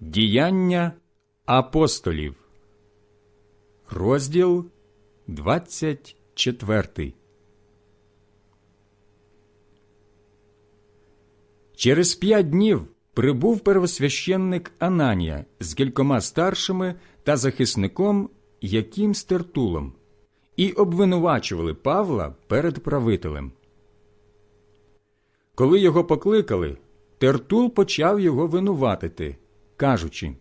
Діяння апостолів, розділ 24. Через п'ять днів прибув первосвященник Ананія з кількома старшими та захисником Яким Стертулом і обвинувачували Павла перед правителем. Коли його покликали, Тертул почав його винуватити, кажучи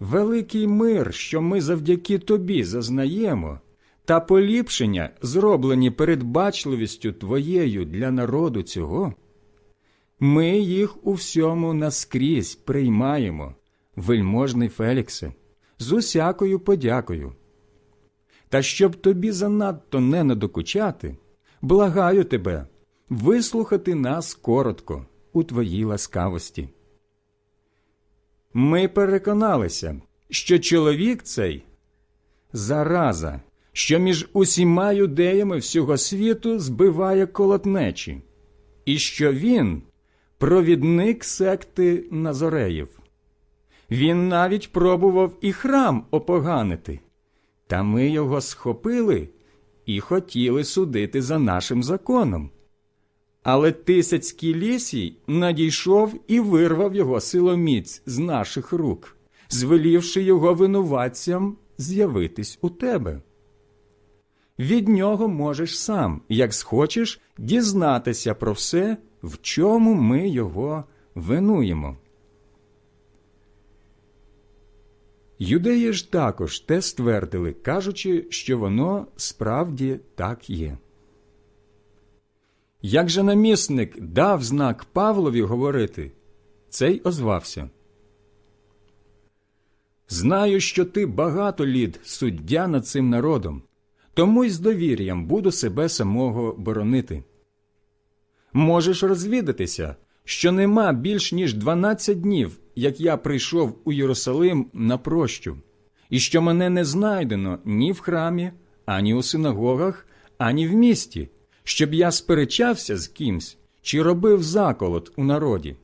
Великий мир, що ми завдяки тобі зазнаємо, та поліпшення, зроблені передбачливістю твоєю для народу цього, ми їх у всьому наскрізь приймаємо, вельможний Феліксе, з усякою подякою. Та щоб тобі занадто не надокучати, благаю тебе вислухати нас коротко у твоїй ласкавості. Ми переконалися, що чоловік цей зараза, що між усіма юдеями всього світу збиває колотнечі, і що він провідник секти Назореїв. Він навіть пробував і храм опоганити, та ми його схопили і хотіли судити за нашим законом. Але тисяцький лісій надійшов і вирвав його силоміць з наших рук, звелівши його винуватцям з'явитись у тебе. Від нього можеш сам, як схочеш, дізнатися про все, в чому ми його винуємо. Юдеї ж також те ствердили, кажучи, що воно справді так є. Як же намісник дав знак Павлові говорити, цей озвався. Знаю, що ти багато літ суддя над цим народом, тому й з довір'ям буду себе самого боронити. Можеш розвідатися, що нема більш ніж дванадцять днів, як я прийшов у Єрусалим на прощу, і що мене не знайдено ні в храмі, ані у синагогах, ані в місті, щоб я сперечався з кимсь чи робив заколот у народі.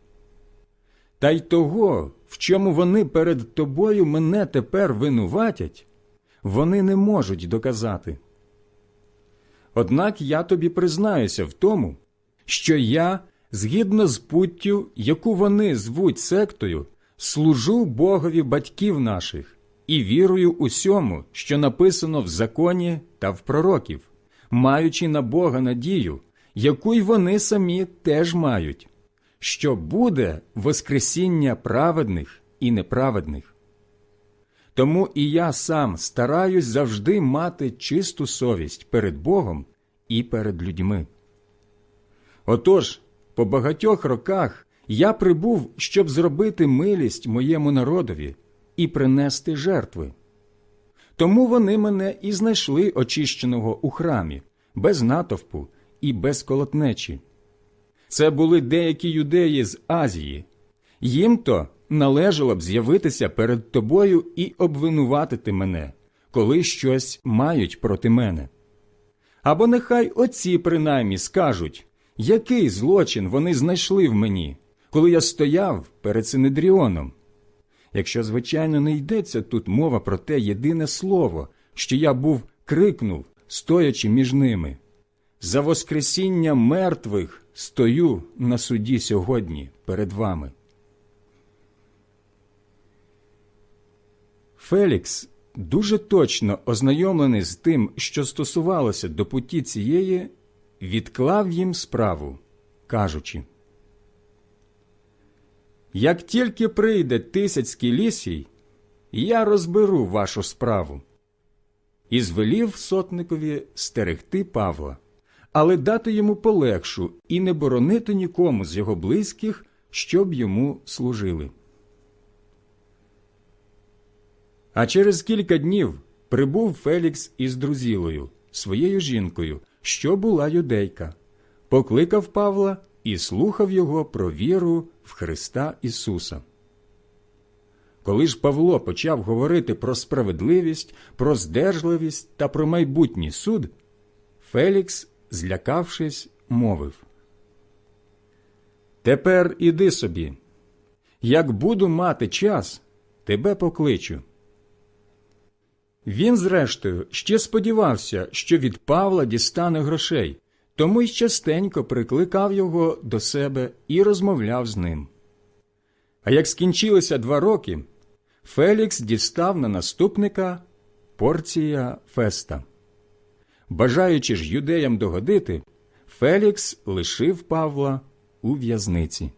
Та й того, в чому вони перед тобою мене тепер винуватять, вони не можуть доказати. Однак я тобі признаюся в тому, що я, згідно з путтю, яку вони звуть сектою, служу Богові батьків наших і вірую усьому, що написано в законі та в пророків, маючи на Бога надію, яку й вони самі теж мають, що буде Воскресіння праведних і неправедних. Тому і я сам стараюсь завжди мати чисту совість перед Богом і перед людьми. Отож, по багатьох роках я прибув, щоб зробити милість моєму народові і принести жертви. Тому вони мене і знайшли очищеного у храмі, без натовпу і без колотнечі. Це були деякі юдеї з Азії. Їм то належало б з'явитися перед тобою і обвинуватити мене, коли щось мають проти мене. Або нехай оці принаймні скажуть, який злочин вони знайшли в мені, коли я стояв перед Синедріоном. Якщо, звичайно, не йдеться тут мова про те єдине слово, що я був крикнув, стоячи між ними. За Воскресіння мертвих стою на суді сьогодні перед вами. Фелікс, дуже точно ознайомлений з тим, що стосувалося до путі цієї, відклав їм справу, кажучи Як тільки прийде тисяцький лісій, я розберу вашу справу. І звелів сотникові стерегти Павла, але дати йому полегшу і не боронити нікому з його близьких, щоб йому служили. А через кілька днів прибув Фелікс із друзілою, своєю жінкою, що була юдейка, покликав Павла і слухав його про віру в Христа Ісуса. Коли ж Павло почав говорити про справедливість, про здержливість та про майбутній суд, Фелікс, злякавшись, мовив Тепер іди собі. Як буду мати час, тебе покличу. Він, зрештою, ще сподівався, що від Павла дістане грошей, тому й частенько прикликав його до себе і розмовляв з ним. А як скінчилися два роки, Фелікс дістав на наступника порція феста. Бажаючи ж юдеям догодити, Фелікс лишив Павла у в'язниці.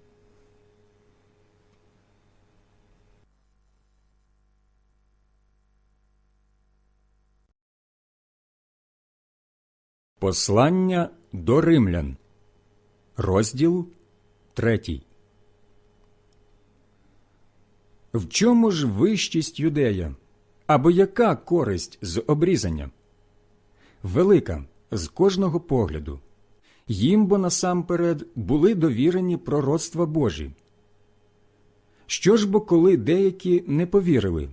Послання до римлян. Розділ третій. В чому ж вищість юдея? Або яка користь з обрізання? Велика з кожного погляду. Їм бо насамперед були довірені пророцтва Божі. Що ж бо коли деякі не повірили?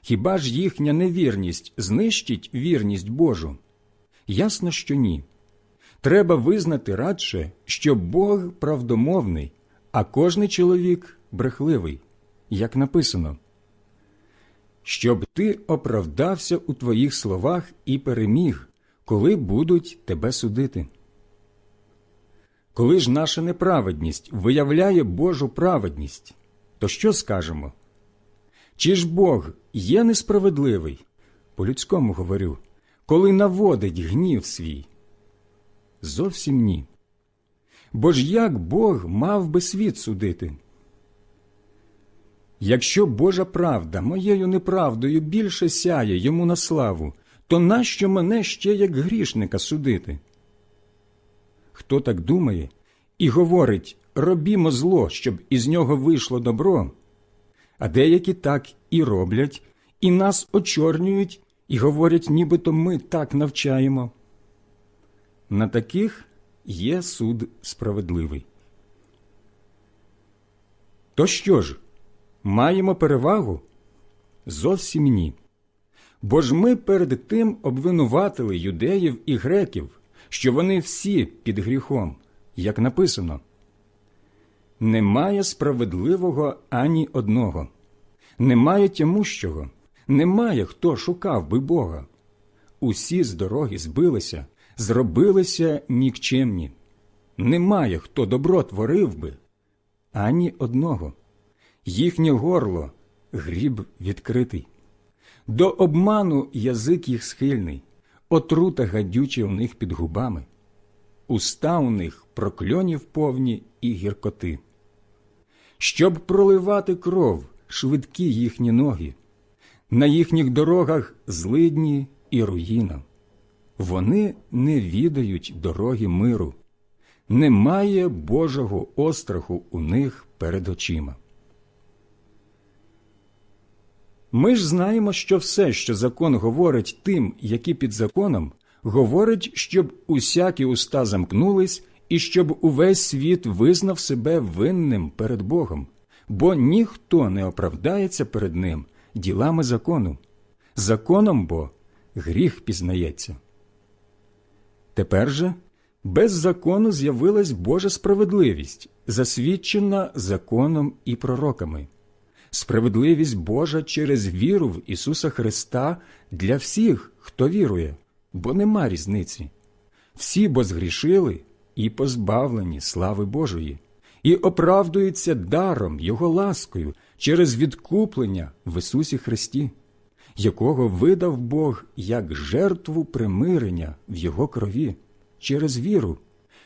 Хіба ж їхня невірність знищить вірність Божу? Ясно, що ні. Треба визнати радше, що Бог правдомовний, а кожний чоловік брехливий, як написано. Щоб ти оправдався у твоїх словах і переміг, коли будуть тебе судити. Коли ж наша неправедність виявляє Божу праведність, то що скажемо? Чи ж Бог є несправедливий? По людському говорю, коли наводить гнів свій? Зовсім ні. Бо ж як Бог мав би світ судити? Якщо Божа правда моєю неправдою більше сяє йому на славу, то нащо мене ще як грішника судити? Хто так думає і говорить робімо зло, щоб із нього вийшло добро, а деякі так і роблять, і нас очорнюють, і говорять, нібито ми так навчаємо. На таких є суд справедливий. То що ж, маємо перевагу? Зовсім ні. Бо ж ми перед тим обвинуватили юдеїв і греків, що вони всі під гріхом, як написано. Немає справедливого ані одного, немає тямущого, немає хто шукав би Бога. Усі з дороги збилися, зробилися нікчемні. Немає хто добро творив би, ані одного. Їхнє горло гріб відкритий. До обману язик їх схильний, отрута гадюча у них під губами, уста у них прокльонів повні і гіркоти. Щоб проливати кров швидкі їхні ноги, на їхніх дорогах злидні і руїна. Вони не відають дороги миру, немає Божого остраху у них перед очима. Ми ж знаємо, що все, що закон говорить тим, які під законом, говорить, щоб усякі уста замкнулись і щоб увесь світ визнав себе винним перед Богом, бо ніхто не оправдається перед Ним ділами закону. Законом бо гріх пізнається. Тепер же без закону з'явилась Божа справедливість, засвідчена законом і пророками справедливість Божа через віру в Ісуса Христа для всіх, хто вірує, бо нема різниці. Всі бо згрішили і позбавлені слави Божої, і оправдуються даром Його ласкою через відкуплення в Ісусі Христі, якого видав Бог як жертву примирення в Його крові через віру.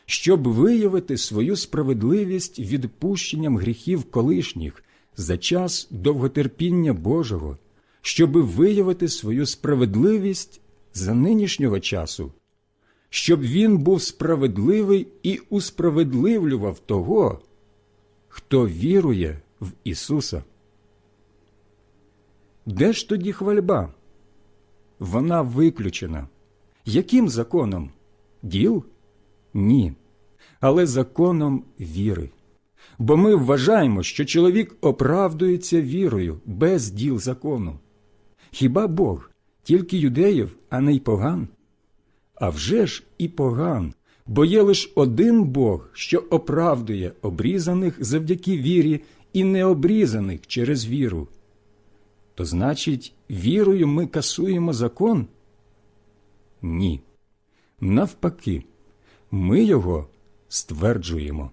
Щоб виявити свою справедливість відпущенням гріхів колишніх за час довготерпіння Божого, щоби виявити свою справедливість за нинішнього часу, щоб він був справедливий і усправедливлював того, хто вірує в Ісуса. Де ж тоді хвальба? Вона виключена. Яким законом? Діл? Ні. Але законом віри бо ми вважаємо, що чоловік оправдується вірою без діл закону. Хіба Бог тільки юдеїв, а не й поган? А вже ж і поган, бо є лиш один Бог, що оправдує обрізаних завдяки вірі і необрізаних через віру. То значить, вірою ми касуємо закон? Ні. Навпаки, ми його стверджуємо.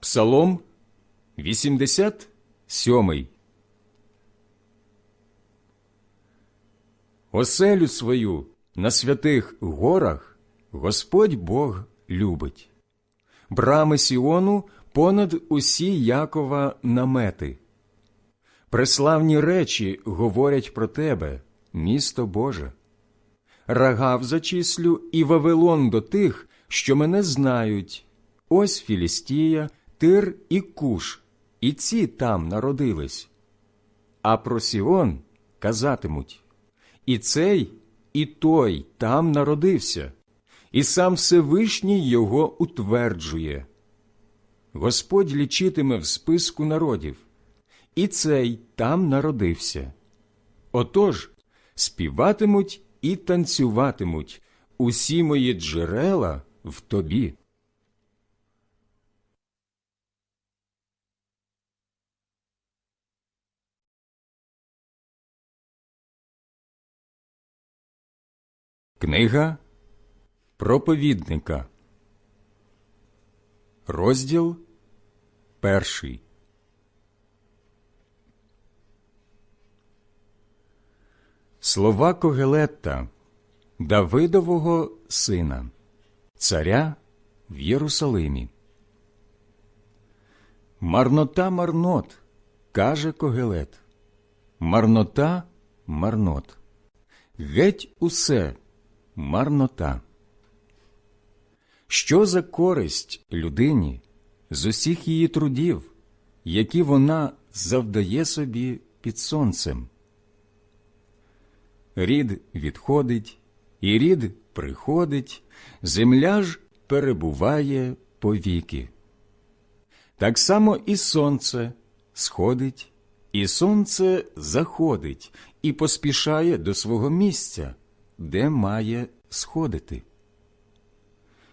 Псалом 87 Оселю свою на святих горах Господь Бог любить. Брами Сіону понад усі Якова намети. Преславні речі говорять про тебе, місто Боже. Рагав зачислю і Вавилон до тих, що мене знають. Ось Філістія, Тир і Куш, і ці там народились. А про Сіон казатимуть і цей, і той там народився, і сам Всевишній його утверджує. Господь лічитиме в списку народів, і цей там народився. Отож співатимуть і танцюватимуть усі мої джерела в тобі. Книга проповідника, розділ перший. Слова Когелетта, Давидового сина, царя в Єрусалимі. Марнота марнот, каже Когелет. Марнота марнот. Геть усе марнота. Що за користь людині з усіх її трудів, які вона завдає собі під сонцем? Рід відходить, і рід приходить, земля ж перебуває повіки. Так само і сонце сходить, і сонце заходить і поспішає до свого місця де має сходити.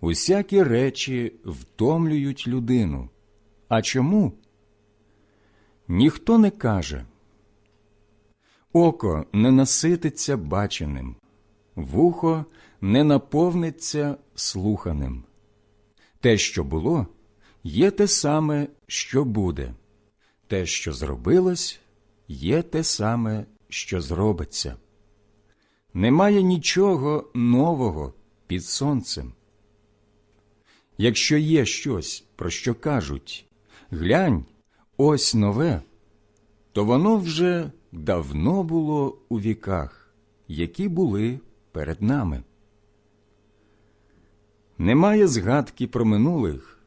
Усякі речі втомлюють людину. А чому? Ніхто не каже. Око не насититься баченим, вухо не наповниться слуханим. Те, що було, є те саме, що буде, те, що зробилось, є те саме, що зробиться. Немає нічого нового під сонцем. Якщо є щось, про що кажуть глянь, ось нове, то воно вже давно було у віках, які були перед нами. Немає згадки про минулих,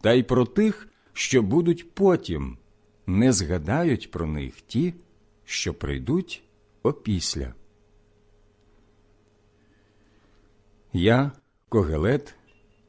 та й про тих, що будуть потім, не згадають про них ті, що прийдуть опісля. Я, Когелет,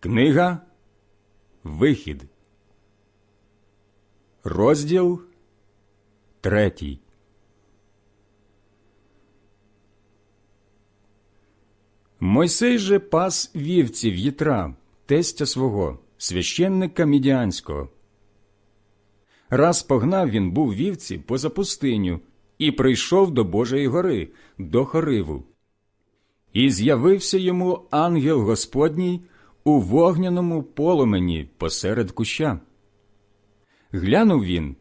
Книга Вихід, розділ третій. Мойсей же пас вівців Єтра, тестя свого, священника Мідіанського. Раз погнав він був вівці поза пустиню і прийшов до Божої гори, до Хориву. І з'явився йому ангел Господній у вогняному полумені посеред куща. Глянув він,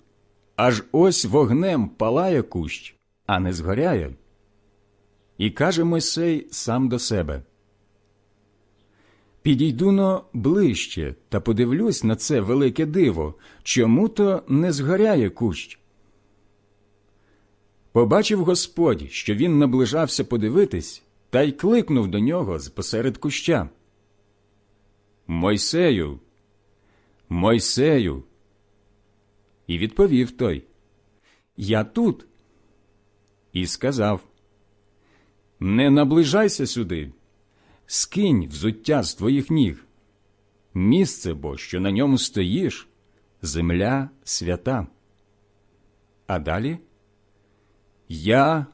аж ось вогнем палає кущ, а не згоряє. І каже Мойсей сам до себе Підійду но ближче та подивлюсь на це велике диво, чому то не згоряє кущ. Побачив Господь, що він наближався подивитись, та й кликнув до нього з посеред куща. Мойсею, Мойсею. І відповів той Я тут. І сказав Не наближайся сюди, скинь взуття з твоїх ніг. Місце бо, що на ньому стоїш, земля свята. А далі Я,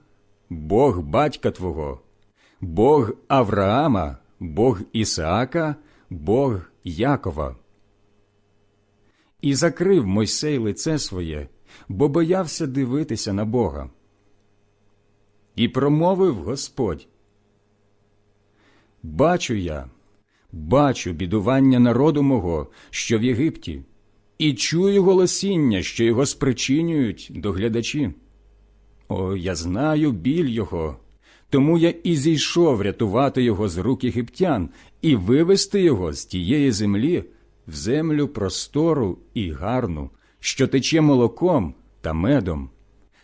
Бог батька Твого, Бог Авраама, Бог Ісаака, Бог Якова. І закрив Мойсей лице своє, бо боявся дивитися на Бога. І промовив Господь Бачу я, бачу бідування народу мого, що в Єгипті, і чую голосіння, що його спричинюють доглядачі. О, я знаю біль його, тому я і зійшов рятувати його з рук єгиптян і вивести його з тієї землі в землю простору і гарну, що тече молоком та медом,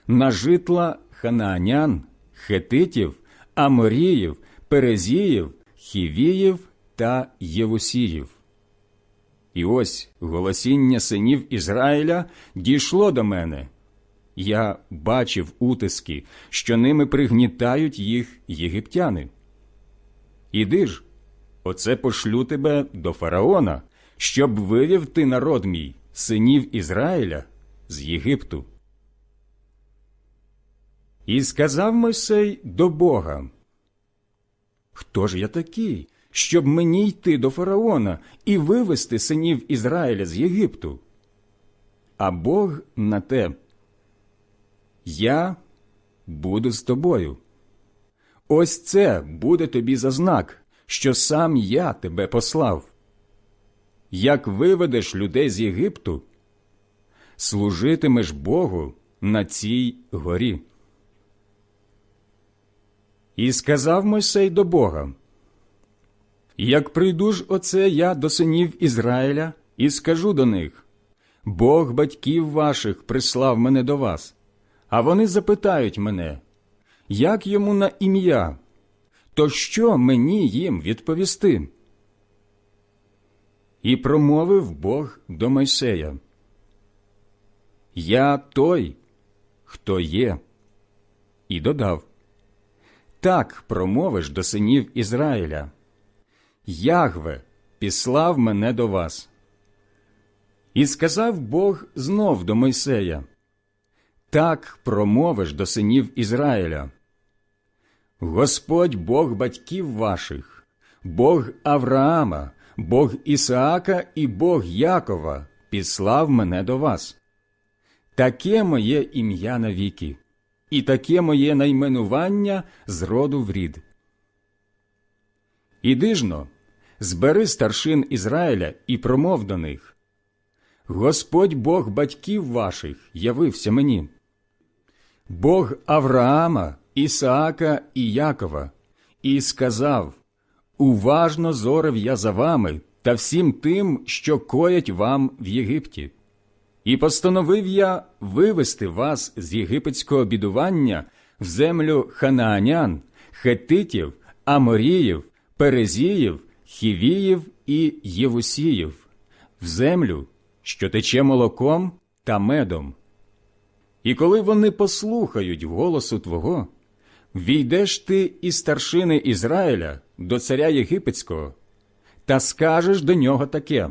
на житла ханаанян, хетитів, аморіїв, перезіїв, хівіїв та євусіїв. І ось голосіння синів Ізраїля дійшло до мене. Я бачив утиски, що ними пригнітають їх єгиптяни. Іди ж, оце пошлю тебе до фараона, щоб вивів ти народ мій, синів Ізраїля, з Єгипту. І сказав Мойсей до Бога Хто ж я такий, щоб мені йти до фараона і вивести синів Ізраїля з Єгипту? А Бог на те. Я буду з тобою. Ось це буде тобі за знак, що сам я тебе послав. Як виведеш людей з Єгипту, служитимеш Богу на цій горі. І сказав Мойсей до Бога, Як прийду ж оце я до синів Ізраїля і скажу до них Бог батьків ваших прислав мене до вас, а вони запитають мене, як йому на ім'я, то що мені їм відповісти? І промовив Бог до Мойсея. Я той, хто є, і додав так промовиш до синів Ізраїля. Ягве післав мене до вас. І сказав Бог знов до Мойсея Так промовиш до синів Ізраїля. Господь Бог батьків ваших, Бог Авраама, Бог Ісаака і Бог Якова післав мене до вас. Таке моє ім'я навіки і таке моє найменування з роду в рід. Іди жно, збери старшин Ізраїля і промов до них. Господь Бог батьків ваших явився мені, Бог Авраама, Ісаака і Якова, і сказав Уважно зорив я за вами та всім тим, що коять вам в Єгипті. І постановив я вивести вас з єгипетського бідування в землю ханаанян, хетитів, аморіїв, перезіїв, хівіїв і євусіїв, в землю, що тече молоком та медом. І коли вони послухають голосу Твого, війдеш ти із старшини Ізраїля до царя Єгипетського та скажеш до нього таке.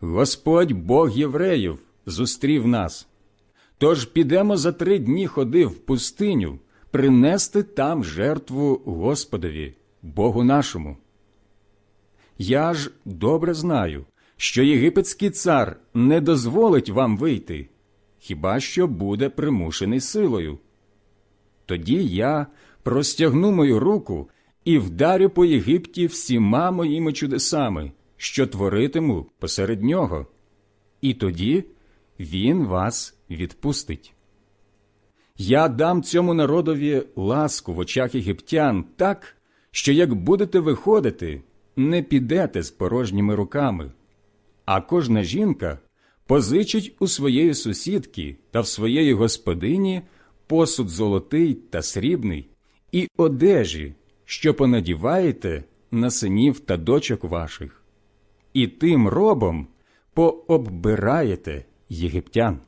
Господь Бог євреїв зустрів нас. Тож підемо за три дні ходи в пустиню принести там жертву Господові, Богу нашому. Я ж добре знаю, що єгипетський цар не дозволить вам вийти, хіба що буде примушений силою. Тоді я простягну мою руку і вдарю по Єгипті всіма моїми чудесами, що творитиму посеред нього, і тоді він вас відпустить. Я дам цьому народові ласку в очах єгиптян так, що як будете виходити, не підете з порожніми руками, а кожна жінка позичить у своєї сусідки та в своєї господині посуд золотий та срібний і одежі, що понадіваєте на синів та дочок ваших, і тим робом пооббираєте єгиптян.